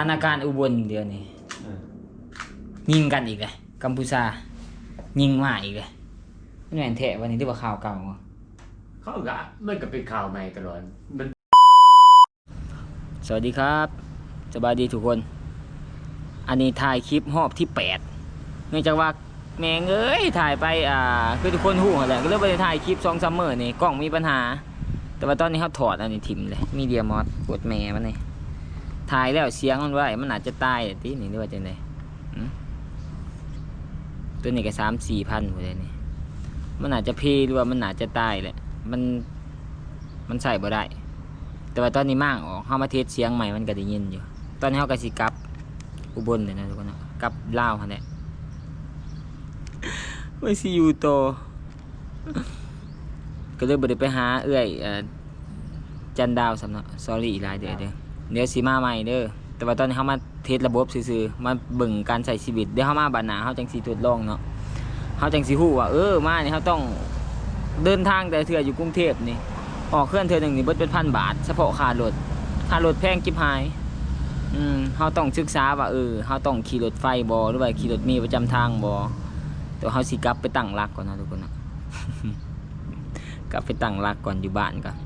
สถานการณ์อุบลเดี๋ยวนี้เออยิงกันอีกเลยกัมพูชา ยิงมาอีกเลยไม่แม่นแท้วันนี้ที่ว่าข่าวเก่าบ่เขาก็มันก็เป็นข่าวใหม่ตลอดมันสวัสดีครับสบายดีทุกคน อันนี้ถ่ายคลิปรอบที่แปดเนื่องจากว่าแม่งเอ้ยถ่ายไปอ่าคือทุกคนหูแหละก็เลยไปถ่ายคลิปสองซัมเมอร์นี่กล้องมีปัญหา แต่ว่าตอนนี้เขาถอดอันนี้ทิมเลยมีเดียมอสกดแม่มันนี่ ถ่ายแล้วเสียงมันไว้มันอาจจะตายทีนี่หรือว่าจังไดหืมตัวนี้ก็สามสี่พันหมดเลยนี่มันอาจจะพลหรือว่ามันอาจจะตายแหละมันมันใส่บ่ได้ แต่ว่าตอนนี้มั่างออกเข้ามาเทสเสียงใหม่มันก็ได้ยินอยู่ ตอนนี้เขาก็สิกับอุบลเลยนะทุกคนนะกับลาวหั่นแหละไม่สิอยู่โตก็เลยบ่ได้ไปหาเอื้อยจันดาวสำนักสอรี่ลายเด้อเด้อ เดี๋ยวสิมาใหม่เด้อแต่ว่าตอนนี้เขามาเทสระบบซื่อๆมาเบิ่งการใช้ชีวิตเดี๋ยวเขามาบานหนาเขาจังสิทดลองเนาะเขาจังสิฮู้ว่าเออมาเนี่ยเขาต้องเดินทางแต่เถื่ออยู่กรุงเทพนี่ออกเครื่องเธอหนึ่งนี่เบิดเป็นพันบาทเฉพาะค่ารถค่ารถแพงจิบหายอืมเขาต้องศึกษาว่าเออเขาต้องขี่รถไฟบอหรือว่าขี่รถมีประจำทางบอแต่เขาสิกลับไปตั้งหลักก่อนนะทุกคนนะกลับไปตั้งหลักก่อนอยู่บ้านก่อน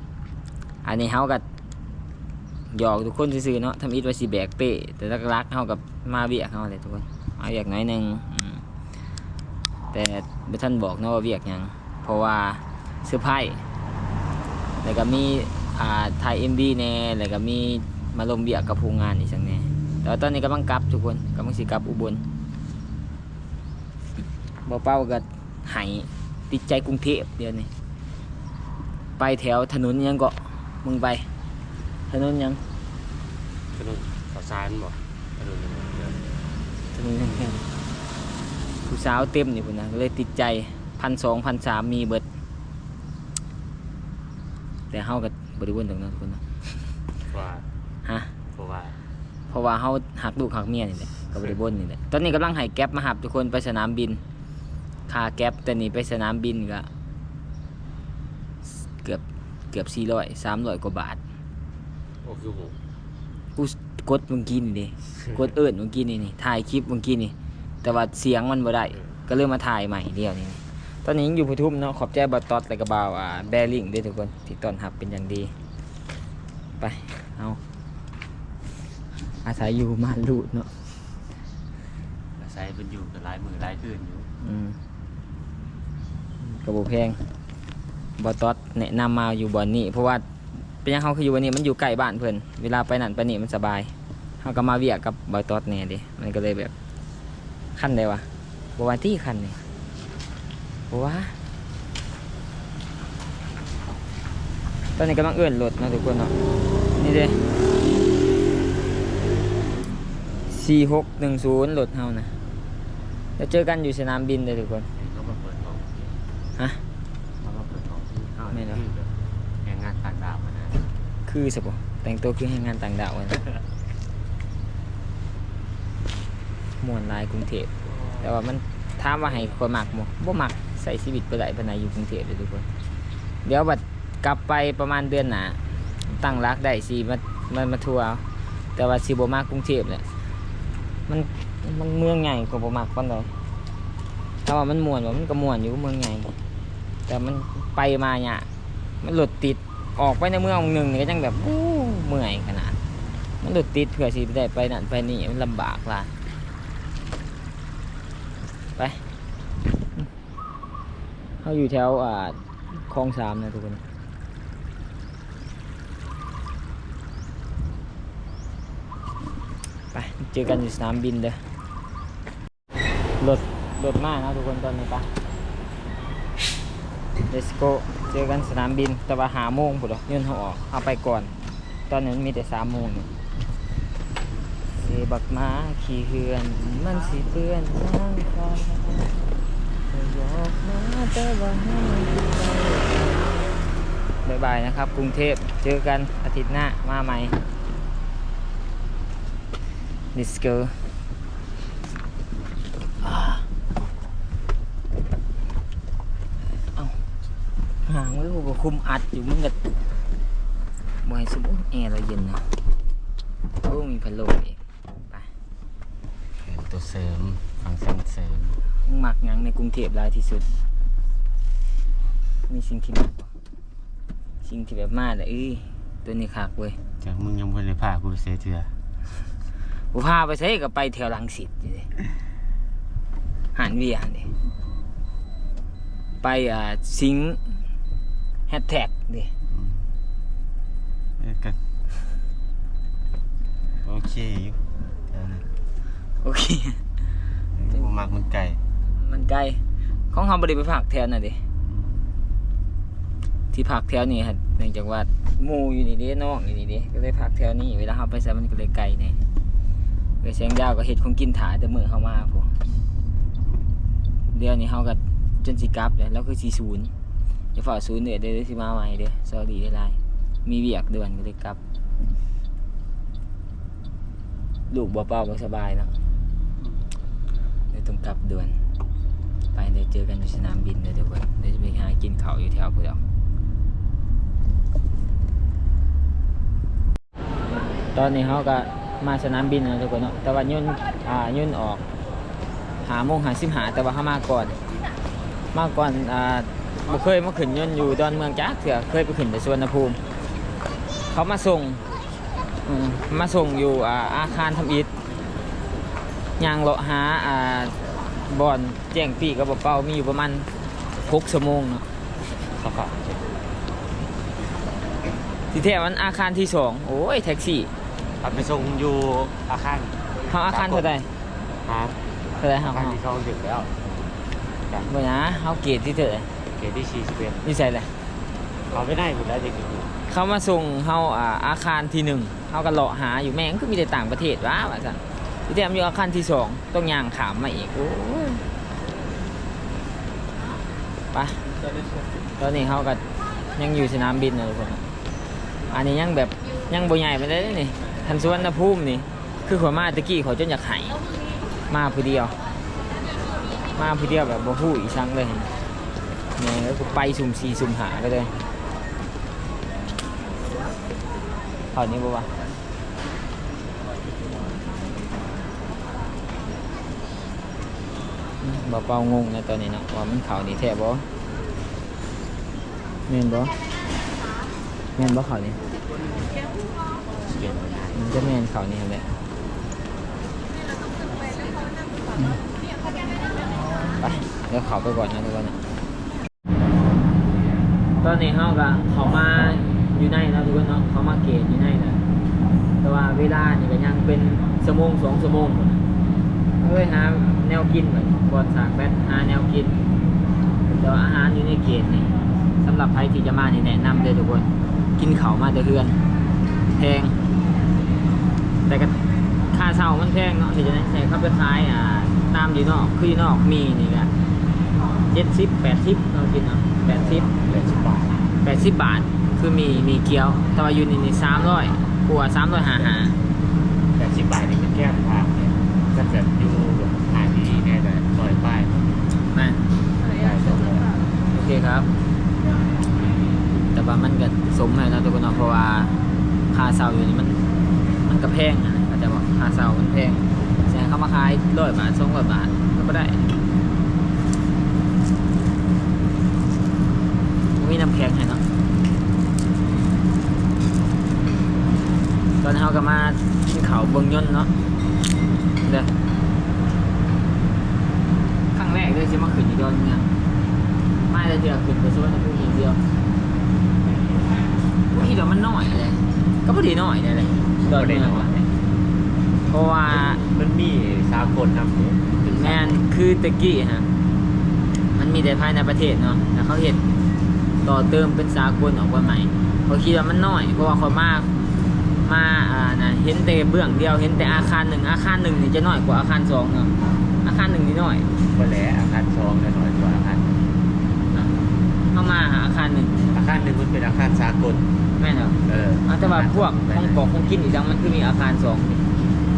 อันนี้เขากับ หยอกทุกคนซื่อๆเนาะทำอิดว่าสิแบกเป้แต่รักๆเขากับมาเวียกเขาเลยทุกคนมาเวียกน้อยหนึ่งแต่ไม่ท่านบอกเนาะว่าเวียกยังเพราะว่าเสื้อร์ไพ่แล้วก็มีอ่าถ่ายเอ็มบีแน่แล้วก็มีมาลงเบียกกับผู้งานอีกสักแน่แต่ว่าตอนนี้กำลังกลับทุกคนกำลังสิกลับอุบลบ่เป้าก็ไหายติดใจกรุงเทพเดี๋ยวนี้ไปแถวถนนยังเก็มึงไป ถนนยังถนนข่าวสารบ่ถนนยังไงเดี๋ยวถนนยังแค่ผู้สาวเต็มนี่พุ่นนะก็เลยติดใจพันสองพันสามมีเบิด แต่เฮากับบริวนตรงนั้นทุกคนนะว่าฮะเพราะว่าเพราะว่าเขาหักลูกหักเมียนี่แหละกับบริบนนี่แหละตอนนี้กำลังให้แก๊ปมาหับทุกคนไปสนามบินค่าแก๊ปแต่นี่ไปสนามบินก็เกือบเกือบสี่ร้อยสามร้อยกว่าบาท โอ้คือโหกูกดเมื่อกี้นี่ดิกดเอิญเมื่อกี้นี่นี่ถ่ายคลิปเมื่อกี้นี่ แต่ว่าเสียงมันบ่ได้ ก็เลยมาถ่ายใหม่เดียวนี่ ตอนนี้ยังอยู่พุทุ่มเนาะ ขอบใจบอตตอดและกระบาวอ่าแบริ่งด้วยทุกคนที่ต้อนรับเป็นอย่างดี ไป เอา อาศัยอยู่มานรูดเนาะ อาศัยเป็นอยู่กับหลายมือหลายคืนอยู่อืมกระโบแพงบอตอดแนะนำมาอยู่บ่อนนี้เพราะว่า เป็นยังเขาคืออยู่วันนี้มันอยู่ใกล้บ้านเพิ่อนเวลาไปนั่นไปนี่มันสบายเขาก็มาเวียกกับบอยตอดแน่ดิมันก็เลยแบบขั้นได้วะบวาที่ขั้นนี่บว่าตอนนี้กำลังเอื้อนรถนะทุกคนเนาะนี่เด้สี่หกหนึ่งศูนย์รถเฮานะแล้วเจอกันอยู่สนามบินเลยทุกคน คือสปะแต่งตัวคือให้งานต่างดาวอะนะมวนลายกรุงเทพแต่ว่ามันถามว่าให้คนมักบ่บ่มักใส่ชีวิตไปไหนไปไหนอยู่กรุงเทพเลยทุกคน เดี๋ยวบัดกลับไปประมาณเดือนหนาตั้งรักได้สิมามามาทัวร์แต่ว่าสิบ่มากกรุงเทพแหละมันมันเมืองใหญ่กว่าบ่มักปานใดถ้าว่ามันม่วนว่ามันก็ม่วนอยู่เมืองใหญ่แต่มันไปมาเนี่ยมันรถติด ออกไปในเมืองหนึ่งนี่ก็จังแบบเมื่อยขนาด มันรถติดเพื่อสิได้ไปนั่นไปนี่มันลำบากล่ะไปเขาอยู่แถวอ่าคลองสามนะทุกคนไปเจอกันอยู่สนามบินเด้อรถรถมากนะทุกคนตอนนี้ปะ Let's go เจอกันสนามบินแต่ว่าหาโมงพุ่นหรอยื่นเขาออก เอาไปก่อน ตอนนี้มันมีแต่สามโมงนี่เสบักมาขี่เฮือน มันสิเปื้อนทางฟ้าบอกมาแต่ว่าให้บายบายนะครับ กรุงเทพเจอกันอาทิตย์หน้ามาใหม่ Let's go อ่าเอ้า หางมือกูก็คุมอัดอยู่มึงก็บ่ให้สมมุติแอร์เราเย็นนะโอ้มีพัดลมอีกเสริมฟังก์ชันเสริมมึงมักหยังในกรุงเทพหลายที่สุด มีสิ่งที่มักบ่สิ่งที่แบบมาแต่เอ้ยตัวนี้คักเว้ยจากมึงยังบ่ได้พากูไปเสียเถื่อกูพาไปใช้ก็ไปแถวลังสิตอยู่ดิหานเวียนดิไปอ่าสิง แฮชแท็กดิอืมเอ้ยกันโอเคอยู่แถวนั้นโอเค กูมักมันไก่มันไกลของเขาบริไปพักแถวน่ะดิ ที่พักแถวนี้ฮะเนื่องจากว่าหมู่อยู่นี่เดิน้องอยู่นี่เดิก็เลยพักแถวนี้เวลาเขาไปใส่มันก็เลยไกลเนี่ยไปแสงดาวก็เห็ดของกินถาแต่มือเขามาพวกเดี๋ยวนี้เขาก็จนสิกลับเลยแล้วคือสีศูนย์ จะฝ่าศูนย์เดี๋ยวเดี๋ยวสิมาใหม่เด้อสวัสดีได้ไรมีเวียกด่วนก็เลยกลับ ลูกบ่เป้าบ่สบายเนาะเดี๋ยวต้องกลับด่วน ไปเดี๋ยวเจอกันที่สนามบินเดี๋ยวทุกคนเดี๋ยวจะไปหากินเขาอยู่แถวพุ่อาตอนนี้เขาก็มาสนามบินแล้วทุกคนเนาะแต่ว่ายุ่นอ่ายุ่นออก หาโมงหาสิบหาแต่ว่าเขามาก่อน มาก่อนอ่า บ่เคยมาขึ้นยุ่นอยู่ดอนเมืองจ้าเถื่อเคยไปขึ้นแต่สวนภูมิ เขามาส่งอืมมาส่งอยู่อ่าอาคารทำอิฐยางเลาะหาอ่าบอนแจ้งปีกับเป้ามีอยู่ประมาณหกชั่วโมงเนาะเขาขับที่แท้มันอาคารที่สองโอ้ยแท็กซี่ขับไปส่งอยู่อาคารเขาอาคารเท่าไหร่ฮะเท่าไหร่ครัอาบคารเขาที่เขาดึกแล้วบ่นะเขาเกตที่เท่าไหร่ เกตที่ชีสเปนนี่ใส่เลยเขาไม่ได้อยู่แล้วเด็กอยู่เขามาส่งเขาอ่าอาคารที่หนึ่งเขาก็เลาะหาอยู่แม่งก็มีแต่ต่างประเทศวะว่าสั่นที่แท้มันอยู่อาคารที่สองต้องย่างขามมาอีกโอ้ยไปตอนนี้เขาก็ยังอยู่สนามบินนะทุกคนอันนี้ยังแบบยังบ่ใหญ่ไปเลยนี่ทันสวนภูมินี่ คือขอยมาตะกี้ขอยจนอยากไห้มาผู้เดียว มาผู้เดียวแบบบ่ฮู้อีสังเลย เนี่ยแล้วก็ไปสุ่มสี่สุ่มหาไปเลยเขานี้บ่วะอืมบ่เป่างงนะตอนนี้นะว่ามันเขานี่แท้บ่แม่นบ่แม่นบ่เขานี่เปลี่ยนไปไหนมันจะแม่นเขานี่แหละไปเดี๋ยวเขาไปก่อนนะทุกคนนะ ตอนนี้เขาก็เขามาอยู่ในนะทุกคนเนาะเขามาเกตอยู่ในนะแต่ว่าเวลานี่ก็ยังเป็นชั่วโมงสองชั่วโมงพุ่นน่ะเอ้ยหาแนวกินเหมือนก่อนสากแบตหาแนวกินแต่ว่าอาหารอยู่ในเกตนี่สำหรับใครที่จะมานี่แนะนำเลยทุกคน กินเขามาแต่เฮือนแพง แต่ก็ค่าเช่ามันแพงเนาะที่จะได้ใช้เข้าไปขายอ่าตามอยู่นอกคืออยู่นอกมีนี่ก็เจ็ดสิบแปดสิบเรากินเนาะ ดสิบแปดสิบบาทแปดสิบบาท คือมีมีเกี๊ยวแต่ว่าอยู่นี่นี่สามร้อยกว่าสามร้อยหาหาแปดสิบบาทนี่เป็นแก้มทางเนี่ยถ้าเกิดอยู่แบบทางที่เนี่ยจะซอยป้ายแม่ได้สองร้อยโอเคครับ แต่ว่ามันก็สมเลยนะทุกคนเนาะเพราะว่าค่าเช่าอยู่นี่มันมันก็แพงอะนะเขาใจะบอกค่าเช่ามันแพงแสดงเขามาขายร้อยบาทสองร้อยบาทก็ไม่ได้ มีน้ำแข็งให้เนาะตอนนี้เราก็มาที่เขาเบิงยนต์เนาะเด้อครั้งแรกเลยที่มาขึ้นอยู่ดอนเมืองมาเลยเดียวขึ้นไปสวนภูมิอย่างเดียวที่เดียวมันน้อยเลยก็พอดีน้อยเลยเลยดอนเมืองอะเพราะว่ามันมีสากลนำเนี่ย แมนคือตะกี้ฮะ มันมีแต่ภายในประเทศเนาะ แล้วเขาเห็น ต่อเติมเป็นสากลออกมาใหม่เขาคิดว่ามันน้อย เพราะว่าคนมากมาอ่านะเห็นแต่เบื้องเดียวเห็นแต่อาคารหนึ่งอาคารหนึ่งนี่จะน้อยกว่าอาคารสองเนาะอาคารหนึ่งนี่น้อยก็แล้วอาคารสองจะน้อยกว่าอาคารเข้ามาหาอาคารหนึ่งอาคารหนึ่งมันเป็นอาคารสากลแม่นเหรอเออเอาแต่ว่าพวกห้องกอกห้องกินอีกจังมันคือมีอาคารสองนี่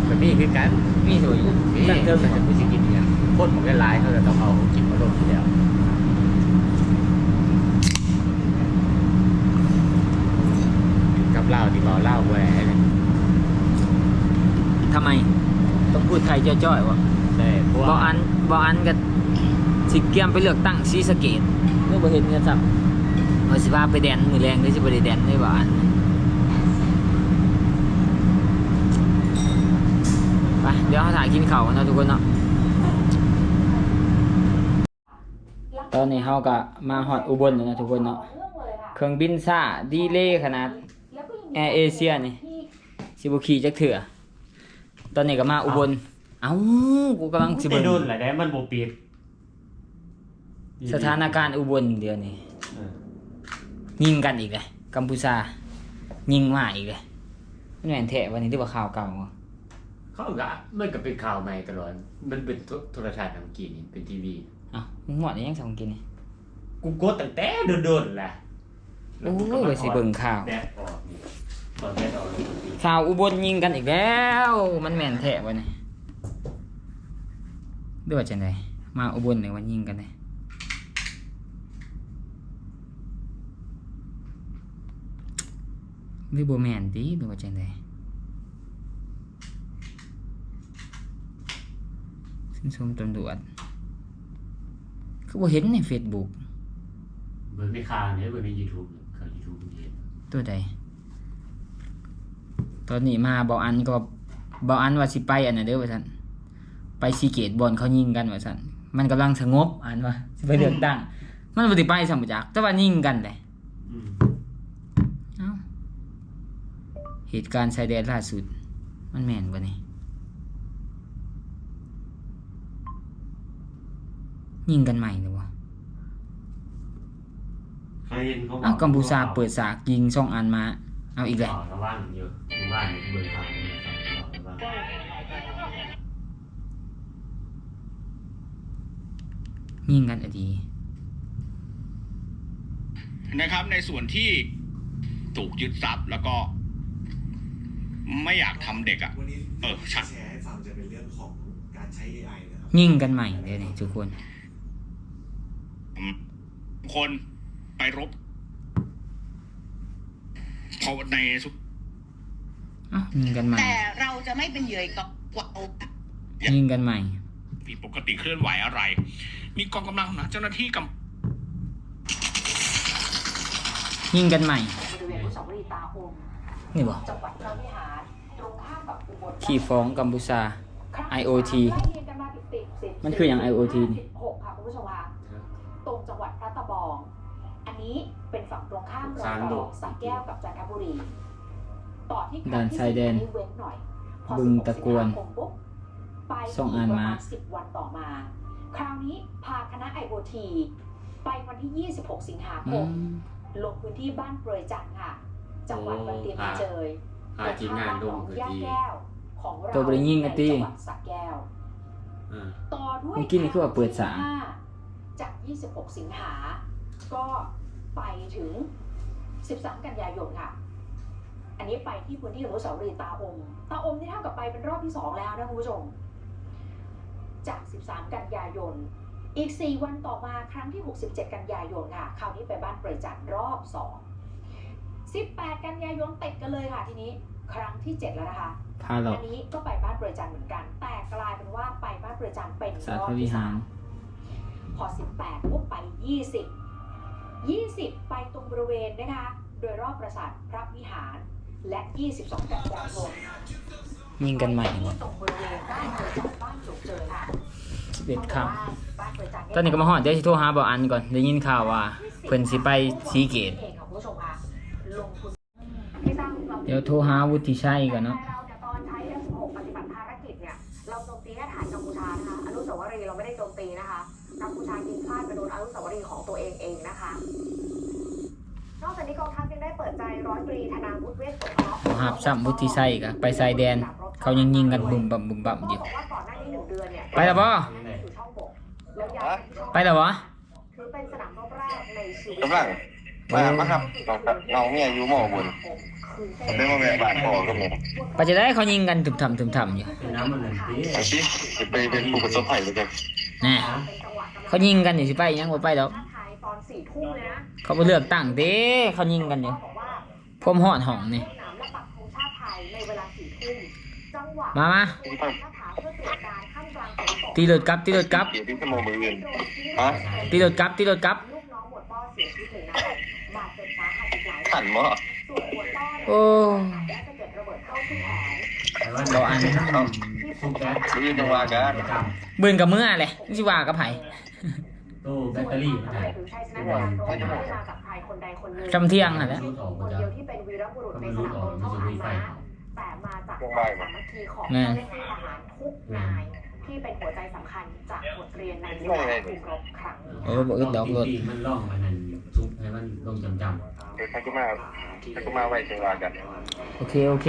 มันมีคือกันมีสวยอยู่มีตั้งเติมแต่ไม่ใช่กินเนี่ยคนของได้หลายเขาจะต้องเอากินมาลงทีเดียว กับเหล้าที่เราเหล้าแหวนทำไม ต้องพูดไทยจ้อยๆวะแต่บออันบออันกับสิเกียมไปเลือกตั้งซีสะเกตเมื่อบ่เห็นกันสับเอาสิพาไปแดนมือแรงได้สิบ่ได้แดนได้บออันไปเดี๋ยวเราถ่ายกินข้าวกันเนาะทุกคนเนาะตอนนี้เฮาก็มาฮอดอุบลแล้วนะทุกคนเนาะเครื่องบินซ่าดีเลย์ขนาด แอร์เอเชียนี่สิบ่ขี่จักเถื่อตอนนี้ก็มาอุบล เอ้ากูกำลังสิไปเบิ่งโดนแหละได้มันบ่ปิดสถานการณ์อุบลเดียวนี่เออยิงกันอีกเลยกัมพูชายิงมาอีกเลยมันแม่นแท้วันนี้ที่ว่าข่าวเก่าวะเขาก็มันก็เป็นข่าวใหม่ตลอดมันเป็นโทรทัศน์ทางกีนี่เป็นทีวีอ้าวมึงหมดยังสองกินนี่กูกดตั้งแต่โดนๆแหละโอ้ยไปสิเบิ่งข่าว แดดออกนี่ ตอนแดดออกเลยข่าวอุบลยิงกันอีกแล้ว มันแม่นแท้วันนี้ด้วยว่าจังไดมาอุบลเนี่ยวันยิงกันเลยหรือบ่แม่นติหรือว่าจังไดชื่นชมตำรวจคือบ่เห็นใน Facebook เบิ่งในข่าวเนี่ยเบิ่งใน YouTube ข่าว YouTube มันเห็นตัวใด ตอนนี้มาบอกอันก็บอกอันว่าสิไปอันนั้นเด้อว่าซั่นไปซีเกตบอลเขายิงกันว่าซั่นมันกำลังสงบอันว่าสิไปเลือกตั้งมันบ่ได้ไปซ้ํบ่จักแต่ว่ายิงกันเลยอืมเอ้าเหตุการณ์ชายแดนล่าสุด มันแม่นบ่นี่ยิงกันใหม่หรือวะเคยเห็นเขาบอ้าวกัมพูชาเปิดฉากยิงช่องอันมา เอาอีกเลยต่อระว่างอยู่หมู่ บ้านเบิ่งข่าวนี่ครับต่อระว่งยิงกันอดีนะครับ ในส่วนที่ถูกยึดทรัพย์แล้วก็ ไม่อยากทำเด็กอะ่ะ วันนี้เออชัด แชร์ให้ฟังจะเป็นเรื่องของการใช้ AI นะครับยิงกันใหม่เดี๋ยวนี้ทุกคนคนไปรบเพราะในสุ อ้าวยิงกันใหม่ แต่เราจะไม่เป็นเหยื่ออีกต่อไปยิงกันใหม่ ผิดปกติเคลื่อนไหวอะไร มีกองกำลังนะเจ้าหน้าที่กำยิงกันใหม่ บริเวณอนุสาวรีย์ตาอมนี่บ่จังหวัดพระวิหารตรงข้ามกับอุบลขี่ฟ้องกัมพูชา IoT ไล่เรียงกันมาติดๆสิบมันคืออย่าง IoT นี่สิบหกค่ะคุณผู้ชมค่ะตรงจังหวัดพระตะบอง อันนี้เป็นฝั่งตรงข้ามรอยต่อสระแก้วกับจันทบุรีต่อที่ ด่านชายแดนเว้นหน่อยพอบึงตะกวนสิบหสิงหาคมปุ๊บไปส่งอ่านมาประณสิบวันต่อมา คราวนี้พาคณะ IoT ไปวันที่ 26 สิงหาคอืมมลงพื้นที่บ้านเปรยจันทร์ค่ะ จังหวัดบันเตียมเจยพาทีมงานลงพื้นย่าที่แก้วของเราตัวบริยิงกันติในจังหวัดสระแก้วอ่าต่อด้วยเมื่อกี้นี่คือว่าเปิดสาจาก 26 สิงหา ก็ไปถึง 13 กันยายนค่ะ อันนี้ไปที่พื้นที่อนุสาวรีย์ตาอม ตาอมนี่เท่ากับไปเป็นรอบที่2แล้วนะคุณผู้ชม จาก 13 กันยายน อีก 4 วันต่อมาครั้งที่ 67 กันยายนค่ะ คราวนี้ไปบ้านเปรยจันทร์รอบ 2 18 กันยายนติดกันเลยค่ะทีนี้ ครั้งที่ 7 แล้วนะคะพาหลอกอันนี้ก็ไปบ้านเปรยจันทร์เหมือนกัน แต่กลายเป็นว่าไปบ้านเปรยจันทร์เป็นสารอบพระวิที่หาสารมพอ 18ปุ๊บไป 20 20 ไปตรงบริเวณนะคะ โดยรอบปราสาทพระวิหาร และ 22กันยายนยิงกันใหม่ที่ตรงบริเวณบ้านเปรยจันทร์บ้านจุกเจอค่ะสิบเอ็ดข่าวบ้านเปรยจันทร์ตอนนี้ก็มาฮอดเดี๋ยวสิโทรหาบอกอันก่อนได้ยินข่าวว่าเพิ่นสิไปสีเกต เองค่ะคุณผู้ชมค่ะลงทุน เดี๋ยวโทรหาวุฒิชัยก่อนเนาะ เปิดใจร้อยตรีธนาวุฒิเวชสงเคราะห์ขอหับซ้ำวุฒิชัยก็ไปชายแดน เขายังยิงกันบุ่มบั่มบุ่มบั่มอยู่บอกว่าก่อนหน้านี้หนึ่งเดือนเนี่ยไปแล้วบ่อยู่ช่องบกแล้วย้ายไปที่ช่องไปแล้ววะถือเป็นสนามรบแรกในชีวิตกำลังมามาครับน้องครับน้องเมียอยู่หมอบนเป็นว่าแม่บ้านพ่อก็มีไปจะได้เขายิงกันถึมทำถึมทำอยู่เป็นน้ำมันหนึ่งปีไอ้สิจะไปเป็นผู้ประสบภัยเลยกันแน่เขายิงกันอยู่สิไปยังบ่ไปดอกชาติไทยตอนสี่ทุ่มเลยนะเขาไปเลือกตั้งเด้เขายิงกันอยู่บอกว่า พรมหอดห้องนี่สนามและปักธงชาติไทยในเวลาสี่ทุ่มจังหวะมามาหน้าผาเพื่อตรวจการท่ามกลางฝนตกตีรถกลับตีรถกลับ เสียที่ชั่วโมงมืออื่นฮะตีรถกลับตีรถกลับลูกน้องหมวดป้อเสียชีวิตหนึ่งนายบาดเจ็บสาหัสอีกหลายขันบ่ส่วนหมวดป้อเนี่ยโอ้และสะเก็ดระเบิดเข้าที่แขนแต่ว่าเราอันสู้แก๊สมืออื่นจังว่ากันประจบืนกับมืออะไรนี่สิว่ากับไผำ ตู้แบตเตอรี่มันหหายรือชัยชนะในการรบไม่ได้มาจากใครคนใดคนหนึ่งจำเที่ยงอะนะคนเดียวที่เป็นวีรบุรุษในสนามรบทหารม้าแต่มาจากความสามัคคีของแม่เจ้าหน้าที่ทหารทุกนายที่เป็นหัวใจสำคัญจากบทเรียนในสงครามถูกรบครั้งนี้เออบ่อึดดอกรถปีมันล่องมันนั่นซุปให้มันลงจำจำเดี๋ยวถ้าก็มาถ้าก็มาไว้จังว่ากันโอเคโอเค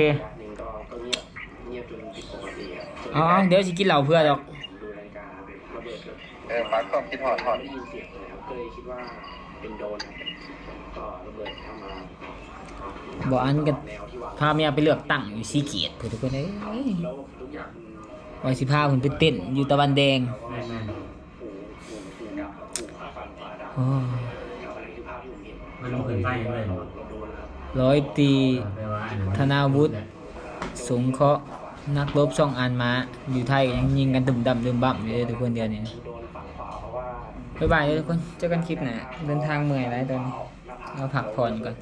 อ๋อเดี๋ยวสิกินเหล้าเพื่อดอก เออฝากความคิดฮอดฮอดบ่อันก็พาเมียไปเลือกตั้งอยู่สีเกียรติเพื่อทุกคนเอ้ยว่าสิพาเพิ่นไปเต้นอยู่ตะวันแดงแม่แม่โอ้มันลงขึ้นไฟยังเลยร้อยตรีแปลว่าอันนั้นธนาวุฒิ สงเคราะห์นักรบช่องอันมา อยู่ไทยก็ยังยิงกันดุมดำดุมบั่มอยู่เลยทุกคนเดียวนี้ บ๊ายบายทุกคน เจอกันคลิปหน้าเดินทางเมื่อยแล้วตอนนี้เราพักผ่อนก่อน